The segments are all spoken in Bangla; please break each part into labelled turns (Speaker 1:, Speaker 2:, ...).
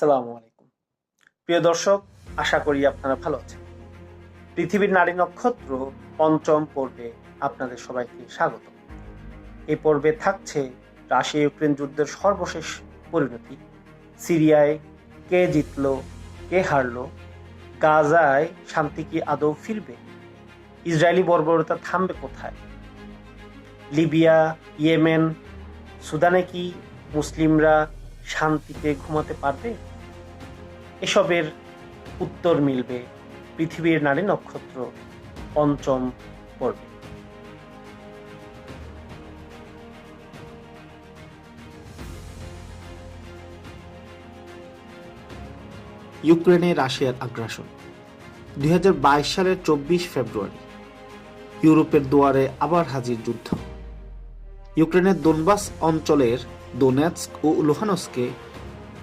Speaker 1: সালামু আলাইকুম প্রিয় দর্শক আশা করি আপনারা ভালো আছেন পৃথিবীর নারী নক্ষত্র পঞ্চম পর্বে আপনাদের সবাইকে স্বাগত এ পর্বে থাকছে রাশিয়া ইউক্রেন যুদ্ধের সর্বশেষ পরিণতি সিরিয়ায় কে জিতল কে হারল গাজায় শান্তি কি আদৌ ফিরবে ইসরায়েলি বর্বরতা থামবে কোথায় লিবিয়া ইয়েমেন সুদানে কি মুসলিমরা শান্তিতে ঘুমাতে পারবে এসবের উত্তর মিলবে পৃথিবীর নারী নক্ষত্র পঞ্চম পর্বে ইউক্রেনে রাশিয়ার আগ্রাসন দুই সালের চব্বিশ ফেব্রুয়ারি ইউরোপের দুয়ারে আবার হাজির যুদ্ধ ইউক্রেনের দোনবাস অঞ্চলের দোনেৎস্ক ও লোহানস্কে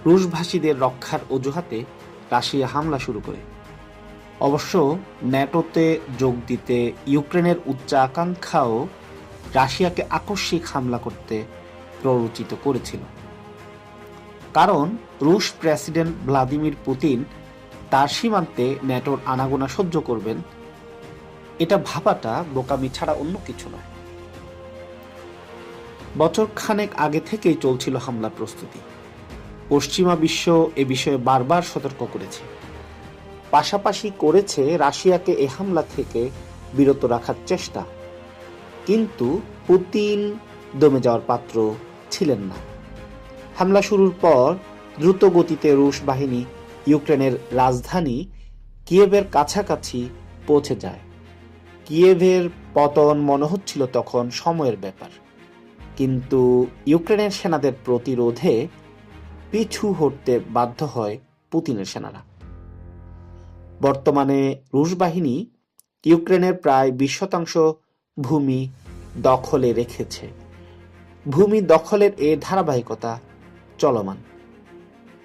Speaker 1: রুশভাষীদের রক্ষার অজুহাতে রাশিয়া হামলা শুরু করে অবশ্য ন্যাটোতে যোগ দিতে ইউক্রেনের উচ্চাকাঙ্ক্ষাও রাশিয়াকে আকস্মিক হামলা করতে প্ররোচিত করেছিল কারণ রুশ প্রেসিডেন্ট ভ্লাদিমির পুতিন তার সীমান্তে ন্যাটোর আনাগোনা সহ্য করবেন এটা ভাবাটা বোকামি ছাড়া অন্য কিছু নয় বছর খানেক আগে থেকেই চলছিল হামলা প্রস্তুতি পশ্চিমা বিশ্ব এ বিষয়ে বারবার সতর্ক করেছে পাশাপাশি করেছে রাশিয়াকে এ হামলা থেকে বিরত রাখার চেষ্টা কিন্তু পুতিন দমে যাওয়ার পাত্র ছিলেন না হামলা শুরুর পর দ্রুত গতিতে রুশ বাহিনী ইউক্রেনের রাজধানী কিয়েভের কাছাকাছি পৌঁছে যায় কিয়েভের পতন মনে হচ্ছিল তখন সময়ের ব্যাপার কিন্তু ইউক্রেনের সেনাদের প্রতিরোধে পিছু হটতে বাধ্য হয় পুতিনের সেনারা বর্তমানে রুশ বাহিনী ইউক্রেনের প্রায় বিশ শতাংশ ভূমি দখলে রেখেছে ভূমি দখলের এ ধারাবাহিকতা চলমান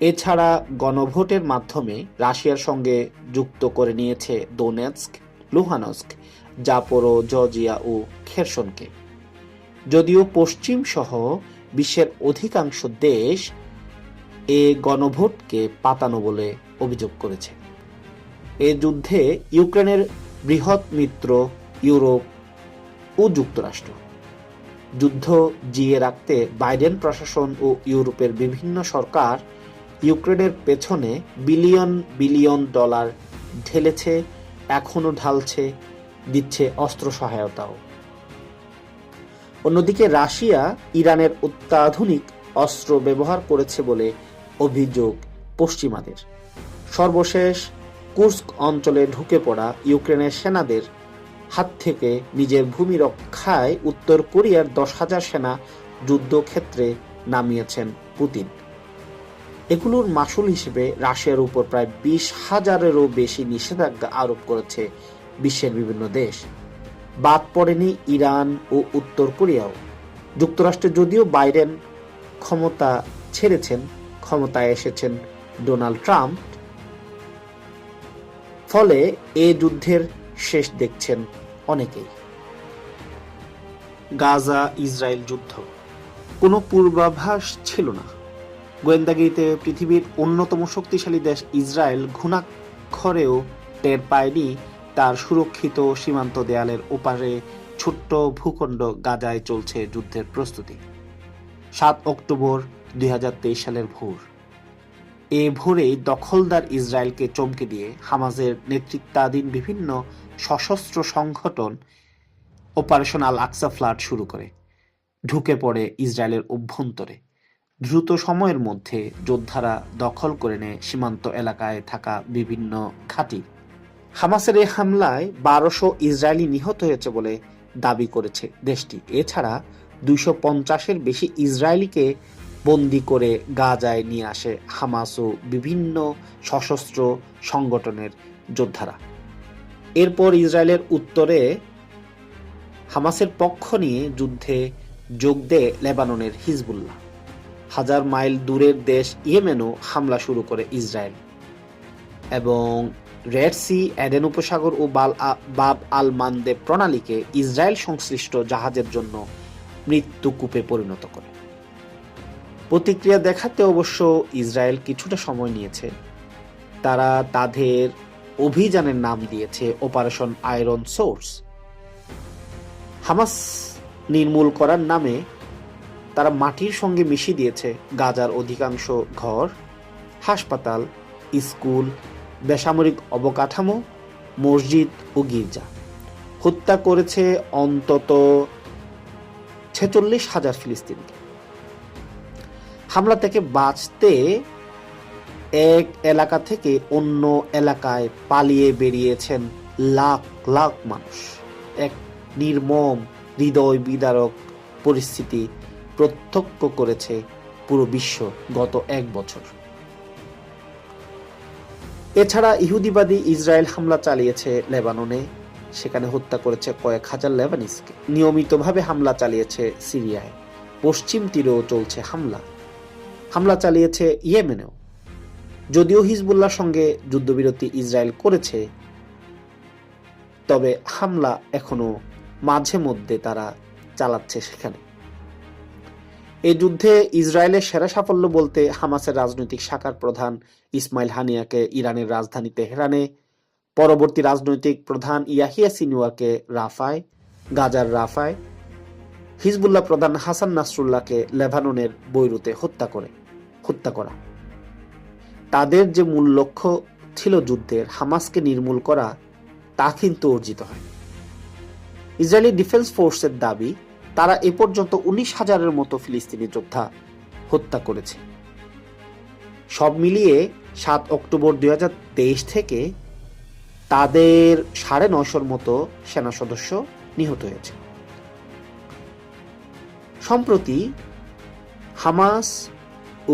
Speaker 1: এছাড়া গণভোটের মাধ্যমে রাশিয়ার সঙ্গে যুক্ত করে নিয়েছে দোনেস্ক লুহানস্ক জাপোরো জর্জিয়া ও খেরসনকে যদিও পশ্চিম সহ বিশ্বের অধিকাংশ দেশ এ গণভোটকে পাতানো বলে অভিযোগ করেছে এ যুদ্ধে ইউক্রেনের বৃহৎ মিত্র ইউরোপ ও যুক্তরাষ্ট্র যুদ্ধ জিয়ে রাখতে বাইডেন প্রশাসন ও ইউরোপের বিভিন্ন সরকার ইউক্রেনের পেছনে বিলিয়ন বিলিয়ন ডলার ঢেলেছে এখনও ঢালছে দিচ্ছে অস্ত্র সহায়তাও অন্যদিকে রাশিয়া ইরানের অত্যাধুনিক অস্ত্র ব্যবহার করেছে বলে অভিযোগ পশ্চিমাদের সর্বশেষ কুর্স্ক অঞ্চলে ঢুকে পড়া ইউক্রেনের সেনাদের হাত থেকে নিজের ভূমি রক্ষায় উত্তর কোরিয়ার দশ হাজার সেনা যুদ্ধক্ষেত্রে নামিয়েছেন পুতিন এগুলোর মাসুল হিসেবে রাশিয়ার উপর প্রায় বিশ হাজারেরও বেশি নিষেধাজ্ঞা আরোপ করেছে বিশ্বের বিভিন্ন দেশ বাদ পড়েনি ইরান ও উত্তর কোরিয়াও যুক্তরাষ্ট্রে যদিও বাইডেন ক্ষমতা ছেড়েছেন ক্ষমতায় এসেছেন ডোনাল্ড ট্রাম্প ফলে এ যুদ্ধের শেষ দেখছেন অনেকেই গাজা ইসরায়েল যুদ্ধ কোনো পূর্বাভাস ছিল না গোয়েন্দাগিরিতে পৃথিবীর অন্যতম শক্তিশালী দেশ ইসরায়েল ঘুণাক্ষরেও টের পায়নি তার সুরক্ষিত সীমান্ত দেয়ালের ওপারে ছোট্ট ভূখণ্ড গাজায় চলছে যুদ্ধের প্রস্তুতি সাত অক্টোবর দুই সালের ভোর এ ভোরেই দখলদার ইসরায়েলকে চমকে দিয়ে হামাজের নেতৃত্বাধীন বিভিন্ন সশস্ত্র সংগঠন অপারেশন আল আকসা ফ্লাড শুরু করে ঢুকে পড়ে ইসরায়েলের অভ্যন্তরে দ্রুত সময়ের মধ্যে যোদ্ধারা দখল করে নেয় সীমান্ত এলাকায় থাকা বিভিন্ন খাঁটি হামাসের এই হামলায় বারোশো ইসরায়েলি নিহত হয়েছে বলে দাবি করেছে দেশটি এছাড়া দুইশো পঞ্চাশের বেশি ইসরায়েলিকে বন্দি করে গাজায় নিয়ে আসে হামাস ও বিভিন্ন সশস্ত্র সংগঠনের যোদ্ধারা এরপর ইসরায়েলের উত্তরে হামাসের পক্ষ নিয়ে যুদ্ধে যোগ দেয় লেবাননের হিজবুল্লাহ হাজার মাইল দূরের দেশ ইয়েমেনও হামলা শুরু করে ইসরায়েল এবং রেড সি অ্যাডেন উপসাগর ও বাল বাব আল মানদে প্রণালীকে ইসরায়েল সংশ্লিষ্ট জাহাজের জন্য মৃত্যুকূপে পরিণত করে প্রতিক্রিয়া দেখাতে অবশ্য ইসরায়েল কিছুটা সময় নিয়েছে তারা তাদের অভিযানের নাম দিয়েছে অপারেশন আয়রন সোর্স হামাস নির্মূল করার নামে তারা মাটির সঙ্গে মিশিয়ে দিয়েছে গাজার অধিকাংশ ঘর হাসপাতাল স্কুল বেসামরিক অবকাঠামো মসজিদ ও গির্জা হত্যা করেছে অন্তত ছেচল্লিশ হাজার ফিলিস্তিনকে হামলা থেকে বাঁচতে এক এলাকা থেকে অন্য এলাকায় পালিয়ে বেরিয়েছেন লাখ লাখ মানুষ এক নির্মম হৃদয় বিদারক পরিস্থিতি প্রত্যক্ষ করেছে পুরো বিশ্ব গত এক বছর এছাড়া ইহুদিবাদী ইসরায়েল হামলা চালিয়েছে লেবাননে সেখানে হত্যা করেছে কয়েক হাজার লেবানিসকে নিয়মিতভাবে হামলা চালিয়েছে সিরিয়ায় পশ্চিম তীরেও চলছে হামলা হামলা চালিয়েছে ইয়েমেনেও যদিও হিজবুল্লার সঙ্গে যুদ্ধবিরতি ইসরায়েল করেছে তবে হামলা এখনও মাঝে মধ্যে তারা চালাচ্ছে সেখানে এই যুদ্ধে ইসরায়েলের সেরা সাফল্য বলতে হামাসের রাজনৈতিক শাখার প্রধান ইসমাইল হানিয়াকে ইরানের রাজধানী তেহরানে পরবর্তী রাজনৈতিক প্রধান ইয়াহিয়া সিনুয়াকে রাফায় গাজার রাফায় হিজবুল্লাহ প্রধান হাসান নাসরুল্লাহকে লেবাননের বৈরুতে হত্যা করে হত্যা করা তাদের যে মূল লক্ষ্য ছিল যুদ্ধের হামাসকে নির্মূল করা তা কিন্তু অর্জিত হয় ইসরায়েলি ডিফেন্স ফোর্সের দাবি তারা এ পর্যন্ত উনিশ হাজারের মতো ফিলিস্তিনি যোদ্ধা হত্যা করেছে সব মিলিয়ে সাত অক্টোবর দুই তেইশ থেকে তাদের সাড়ে নশোর মতো সেনা সদস্য নিহত হয়েছে সম্প্রতি হামাস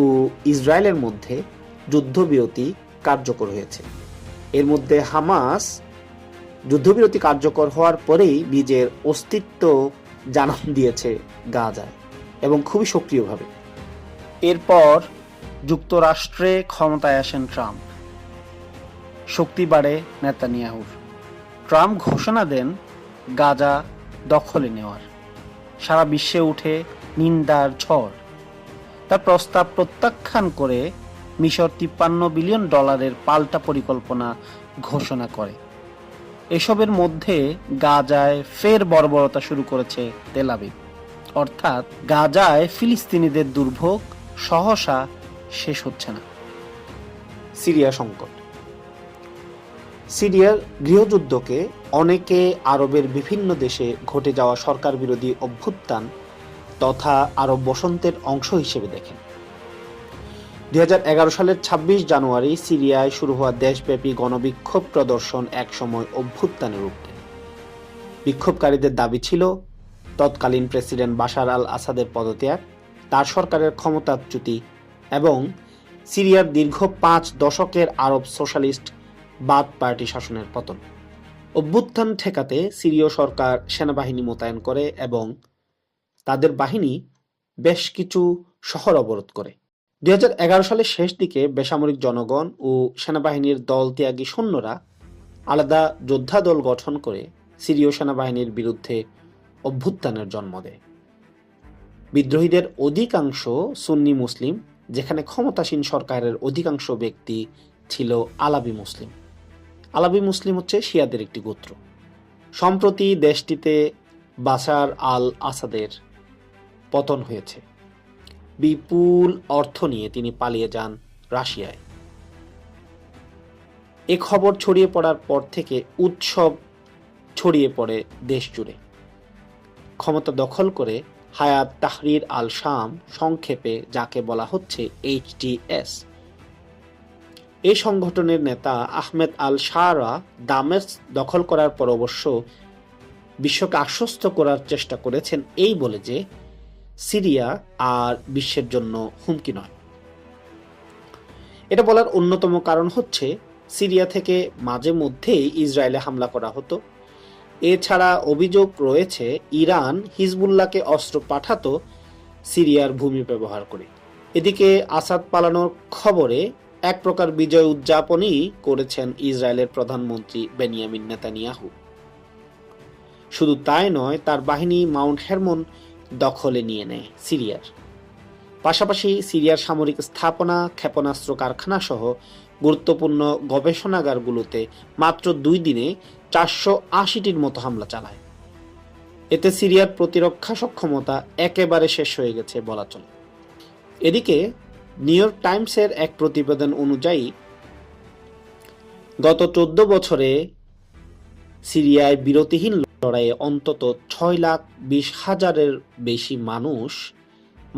Speaker 1: ও ইসরায়েলের মধ্যে যুদ্ধবিরতি কার্যকর হয়েছে এর মধ্যে হামাস যুদ্ধবিরতি কার্যকর হওয়ার পরেই নিজের অস্তিত্ব জানান দিয়েছে গাজায় এবং খুবই সক্রিয়ভাবে এরপর যুক্তরাষ্ট্রে ক্ষমতায় আসেন ট্রাম্প শক্তি বাড়ে নেতানিয়াহুর ট্রাম্প ঘোষণা দেন গাজা দখলে নেওয়ার সারা বিশ্বে উঠে নিন্দার ঝড় তার প্রস্তাব প্রত্যাখ্যান করে মিশর তিপ্পান্ন বিলিয়ন ডলারের পাল্টা পরিকল্পনা ঘোষণা করে এসবের মধ্যে গাজায় ফের বর্বরতা শুরু করেছে তেলাবি অর্থাৎ গাজায় ফিলিস্তিনিদের দুর্ভোগ সহসা শেষ হচ্ছে না সিরিয়া সংকট সিরিয়ার গৃহযুদ্ধকে অনেকে আরবের বিভিন্ন দেশে ঘটে যাওয়া সরকার বিরোধী অভ্যুত্থান তথা আরব বসন্তের অংশ হিসেবে দেখেন দুই সালের ২৬ জানুয়ারি সিরিয়ায় শুরু হওয়া দেশব্যাপী গণবিক্ষোভ প্রদর্শন একসময় অভ্যুত্থানে রূপ নেয় বিক্ষোভকারীদের দাবি ছিল তৎকালীন প্রেসিডেন্ট বাশার আল আসাদের পদত্যাগ তার সরকারের ক্ষমতাচ্যুতি এবং সিরিয়ার দীর্ঘ পাঁচ দশকের আরব সোশ্যালিস্ট বাদ পার্টি শাসনের পতন অভ্যুত্থান ঠেকাতে সিরীয় সরকার সেনাবাহিনী মোতায়েন করে এবং তাদের বাহিনী বেশ কিছু শহর অবরোধ করে এগারো সালের শেষ দিকে বেসামরিক জনগণ ও সেনাবাহিনীর দল ত্যাগী সৈন্যরা আলাদা যোদ্ধা দল গঠন করে সিরীয় সেনাবাহিনীর বিরুদ্ধে অভ্যুত্থানের জন্ম দেয় বিদ্রোহীদের অধিকাংশ সুন্নি মুসলিম যেখানে ক্ষমতাসীন সরকারের অধিকাংশ ব্যক্তি ছিল আলাবি মুসলিম আলাবি মুসলিম হচ্ছে শিয়াদের একটি গোত্র সম্প্রতি দেশটিতে বাসার আল আসাদের পতন হয়েছে বিপুল অর্থ নিয়ে তিনি পালিয়ে যান রাশিয়ায় এ খবর ছড়িয়ে পড়ার পর থেকে উৎসব ছড়িয়ে পড়ে দেশ জুড়ে ক্ষমতা দখল করে হায়াত তাহরির আল শাম সংক্ষেপে যাকে বলা হচ্ছে এইচডিএস এই সংগঠনের নেতা আহমেদ আল শাহরা দামেস দখল করার পর অবশ্য বিশ্বকে আশ্বস্ত করার চেষ্টা করেছেন এই বলে যে সিরিয়া আর বিশ্বের জন্য হুমকি নয় এটা বলার অন্যতম কারণ হচ্ছে সিরিয়া থেকে মাঝে মধ্যেই ইসরায়েলে হামলা করা হতো এছাড়া অভিযোগ রয়েছে ইরান হিজবুল্লাহকে অস্ত্র পাঠাতো সিরিয়ার ভূমি ব্যবহার করে এদিকে আসাদ পালানোর খবরে এক প্রকার বিজয় উদযাপনই করেছেন ইসরায়েলের প্রধানমন্ত্রী বেনিয়ামিন নেতানিয়াহু শুধু তাই নয় তার বাহিনী মাউন্ট হেরমন দখলে নিয়ে নেয় সিরিয়ার পাশাপাশি সিরিয়ার সামরিক স্থাপনা ক্ষেপণাস্ত্র কারখানা সহ গুরুত্বপূর্ণ গবেষণাগারগুলোতে মাত্র দুই দিনে চারশো আশিটির মতো হামলা চালায় এতে সিরিয়ার প্রতিরক্ষা সক্ষমতা একেবারে শেষ হয়ে গেছে বলা চলে এদিকে নিউ ইয়র্ক টাইমসের এক প্রতিবেদন অনুযায়ী গত চোদ্দ বছরে সিরিয়ায় বিরতিহীন লড়াইয়ে অন্তত ছয় লাখ বিশ হাজারের বেশি মানুষ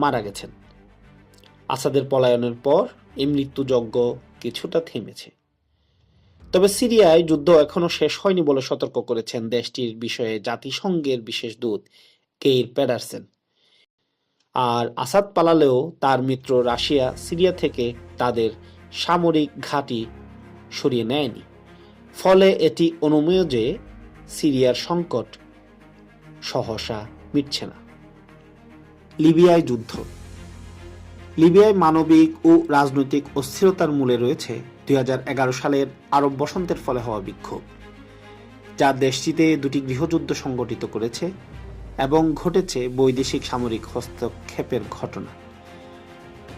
Speaker 1: মারা গেছেন আসাদের পলায়নের পর এই মৃত্যুযজ্ঞ কিছুটা থেমেছে তবে সিরিয়ায় যুদ্ধ এখনো শেষ হয়নি বলে সতর্ক করেছেন দেশটির বিষয়ে জাতিসংঘের বিশেষ দূত কেইর প্যাডারসেন আর আসাদ পালালেও তার মিত্র রাশিয়া সিরিয়া থেকে তাদের সামরিক ঘাঁটি সরিয়ে নেয়নি ফলে এটি অনুময় যে সিরিয়ার সংকট সহসা মিটছে না লিবিয়ায় যুদ্ধ লিবিয়ায় মানবিক ও রাজনৈতিক অস্থিরতার মূলে রয়েছে দুই সালের আরব বসন্তের ফলে হওয়া বিক্ষোভ যা দেশটিতে দুটি গৃহযুদ্ধ সংগঠিত করেছে এবং ঘটেছে বৈদেশিক সামরিক হস্তক্ষেপের ঘটনা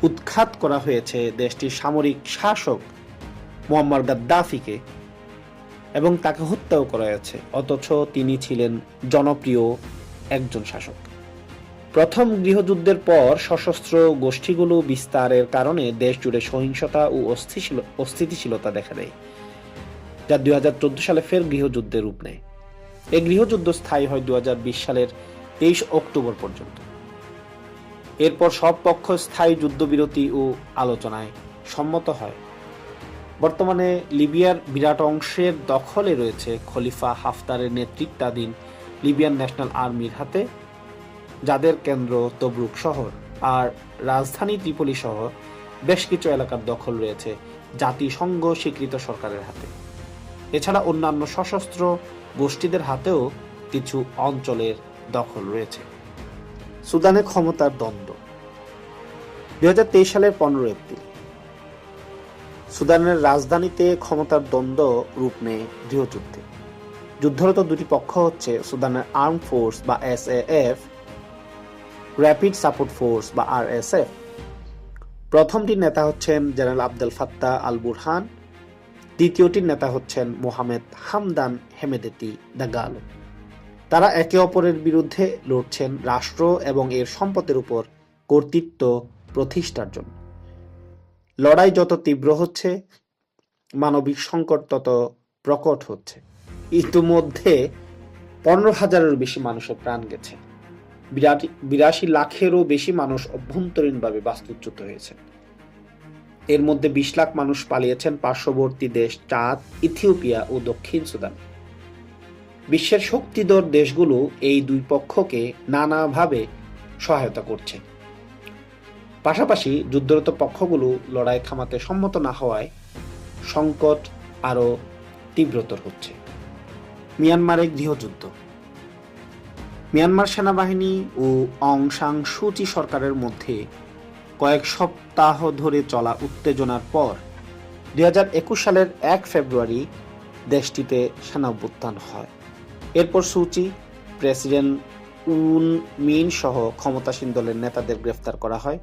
Speaker 1: উৎখাত করা হয়েছে দেশটির সামরিক শাসক মোহাম্মদ গাদ্দাফিকে এবং তাকে হত্যাও করা হয়েছে অথচ তিনি ছিলেন জনপ্রিয় একজন শাসক প্রথম গৃহযুদ্ধের পর সশস্ত্র গোষ্ঠীগুলো বিস্তারের কারণে দেশ জুড়ে সহিংসতা ও অস্থিতিশীলতা দেখা দেয় যা দুই সালে ফের গৃহযুদ্ধের রূপ নেয় এই গৃহযুদ্ধ স্থায়ী হয় দু সালের তেইশ অক্টোবর পর্যন্ত এরপর সব পক্ষ স্থায়ী যুদ্ধবিরতি ও আলোচনায় সম্মত হয় বর্তমানে লিবিয়ার বিরাট অংশের দখলে রয়েছে খলিফা হাফতারের নেতৃত্বাধীন লিবিয়ান ন্যাশনাল আর্মির হাতে যাদের কেন্দ্র তবরুক শহর আর রাজধানী ত্রিপলি সহ বেশ কিছু এলাকার দখল রয়েছে জাতিসংঘ স্বীকৃত সরকারের হাতে এছাড়া অন্যান্য সশস্ত্র গোষ্ঠীদের হাতেও কিছু অঞ্চলের দখল রয়েছে সুদানে ক্ষমতার দ্বন্দ্ব দুই সালের পনেরো এপ্রিল সুদানের রাজধানীতে ক্ষমতার দ্বন্দ্ব রূপ নেয় গৃহযুদ্ধে যুদ্ধরত দুটি পক্ষ হচ্ছে সুদানের আর্ম ফোর্স বা S F rapid support force বা আর এস এফ প্রথমটির নেতা হচ্ছেন general Abdul Fattah al Burhan দ্বিতীয়টির নেতা হচ্ছেন মোহাম্মদ হামদান হেমেদেতি দ্য গাল তারা একে অপরের বিরুদ্ধে লড়ছেন রাষ্ট্র এবং এর সম্পদের উপর কর্তৃত্ব প্রতিষ্ঠার জন্য লড়াই যত তীব্র হচ্ছে মানবিক সংকট তত প্রকট হচ্ছে ইতিমধ্যে পনেরো হাজারের বেশি মানুষের প্রাণ গেছে বিরাশি লাখেরও বেশি মানুষ অভ্যন্তরীণভাবে বাস্তুচ্যুত হয়েছে এর মধ্যে বিশ লাখ মানুষ পালিয়েছেন পার্শ্ববর্তী দেশ চাঁদ ইথিওপিয়া ও দক্ষিণ সুদান বিশ্বের শক্তিধর দেশগুলো এই দুই পক্ষকে নানাভাবে সহায়তা করছে পাশাপাশি যুদ্ধরত পক্ষগুলো লড়াই থামাতে সম্মত না হওয়ায় সংকট আরও তীব্রতর হচ্ছে মিয়ানমারে গৃহযুদ্ধ মিয়ানমার সেনাবাহিনী ও অং সাং সুচি সরকারের মধ্যে কয়েক সপ্তাহ ধরে চলা উত্তেজনার পর দুই সালের এক ফেব্রুয়ারি দেশটিতে সেনা অভ্যুত্থান হয় এরপর সুচি প্রেসিডেন্ট উন মিন সহ ক্ষমতাসীন দলের নেতাদের গ্রেফতার করা হয়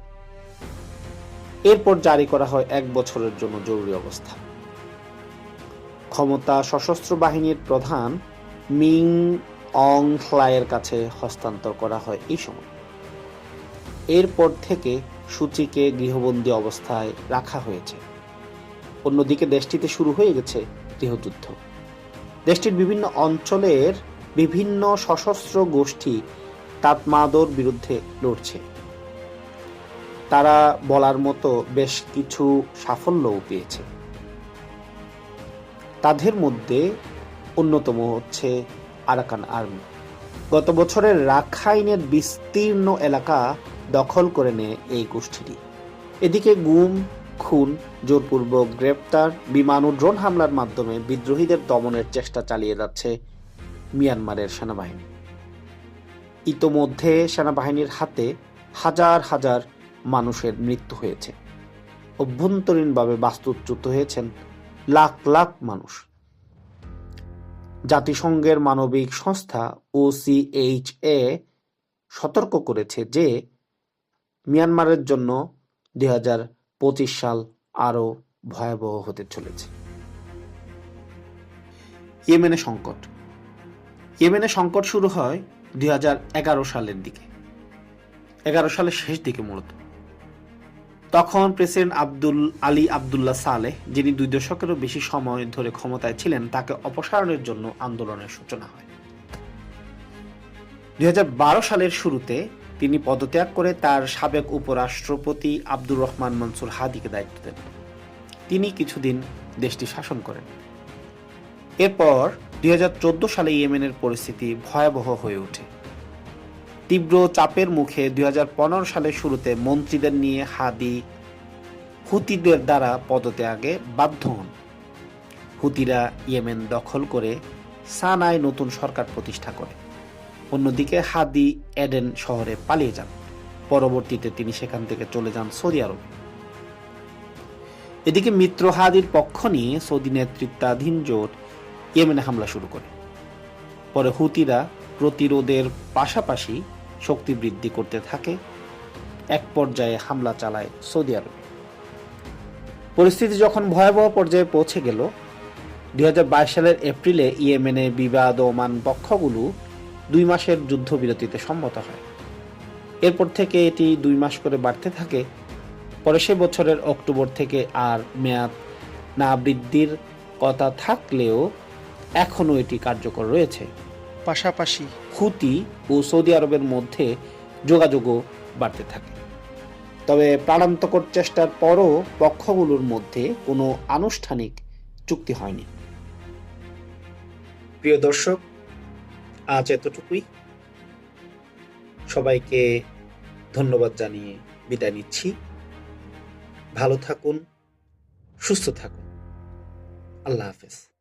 Speaker 1: এরপর জারি করা হয় এক বছরের জন্য জরুরি অবস্থা ক্ষমতা সশস্ত্র বাহিনীর প্রধান মিং অং ফ্লাইয়ের কাছে হস্তান্তর করা হয় এই সময় এরপর থেকে সূচিকে গৃহবন্দী অবস্থায় রাখা হয়েছে অন্যদিকে দেশটিতে শুরু হয়ে গেছে গৃহযুদ্ধ দেশটির বিভিন্ন অঞ্চলের বিভিন্ন সশস্ত্র গোষ্ঠী তাতমাদোর বিরুদ্ধে লড়ছে তারা বলার মতো বেশ কিছু সাফল্যও পেয়েছে তাদের মধ্যে অন্যতম হচ্ছে আরাকান আর্মি গত বছরের রাখাইনের বিস্তীর্ণ এলাকা দখল করে নেয় এই গোষ্ঠীটি এদিকে গুম খুন জোরপূর্বক গ্রেপ্তার বিমান ও ড্রোন হামলার মাধ্যমে বিদ্রোহীদের দমনের চেষ্টা চালিয়ে যাচ্ছে মিয়ানমারের সেনাবাহিনী ইতোমধ্যে সেনাবাহিনীর হাতে হাজার হাজার মানুষের মৃত্যু হয়েছে অভ্যন্তরীণভাবে বাস্তুচ্যুত হয়েছেন লাখ লাখ মানুষ জাতিসংঘের মানবিক সংস্থা ওসিএইচএ সতর্ক করেছে যে মিয়ানমারের জন্য দুই সাল আরও ভয়াবহ হতে চলেছে ইয়েমেনে সংকট ইয়েমেনে সংকট শুরু হয় দুই সালের দিকে এগারো সালের শেষ দিকে মূলত তখন প্রেসিডেন্ট আব্দুল আলী আবদুল্লাহ সালে যিনি দুই দশকেরও বেশি সময় ধরে ক্ষমতায় ছিলেন তাকে অপসারণের জন্য আন্দোলনের সূচনা হয় দুই সালের শুরুতে তিনি পদত্যাগ করে তার সাবেক উপরাষ্ট্রপতি আব্দুর রহমান মনসুর হাদিকে দায়িত্ব দেন তিনি কিছুদিন দেশটি শাসন করেন এরপর দুই সালে ইয়েমেনের পরিস্থিতি ভয়াবহ হয়ে ওঠে তীব্র চাপের মুখে দুই সালের শুরুতে মন্ত্রীদের নিয়ে হাদি হুতিদের দ্বারা পদত্যাগে বাধ্য হন হুতিরা ইয়েমেন দখল করে সানায় নতুন সরকার প্রতিষ্ঠা করে অন্যদিকে হাদি এডেন শহরে পালিয়ে যান পরবর্তীতে তিনি সেখান থেকে চলে যান সৌদি আরব এদিকে মিত্র হাদির পক্ষ নিয়ে সৌদি নেতৃত্বাধীন জোট ইয়েমেনে হামলা শুরু করে পরে হুতিরা প্রতিরোধের পাশাপাশি শক্তি বৃদ্ধি করতে থাকে এক পর্যায়ে হামলা চালায় সৌদি আরব পরিস্থিতি যখন ভয়াবহ পর্যায়ে পৌঁছে গেল দুই সালের এপ্রিলে ইয়েমেনে ওমান পক্ষগুলো দুই মাসের যুদ্ধবিরতিতে সম্মত হয় এরপর থেকে এটি দুই মাস করে বাড়তে থাকে পরে সে বছরের অক্টোবর থেকে আর মেয়াদ না বৃদ্ধির কথা থাকলেও এখনও এটি কার্যকর রয়েছে পাশাপাশি হুতি ও সৌদি আরবের মধ্যে যোগাযোগও বাড়তে থাকে তবে প্রাণান্তকর চেষ্টার পরও পক্ষগুলোর মধ্যে কোনো আনুষ্ঠানিক চুক্তি হয়নি প্রিয় দর্শক আজ এতটুকুই সবাইকে ধন্যবাদ জানিয়ে বিদায় নিচ্ছি ভালো থাকুন সুস্থ থাকুন আল্লাহ হাফেজ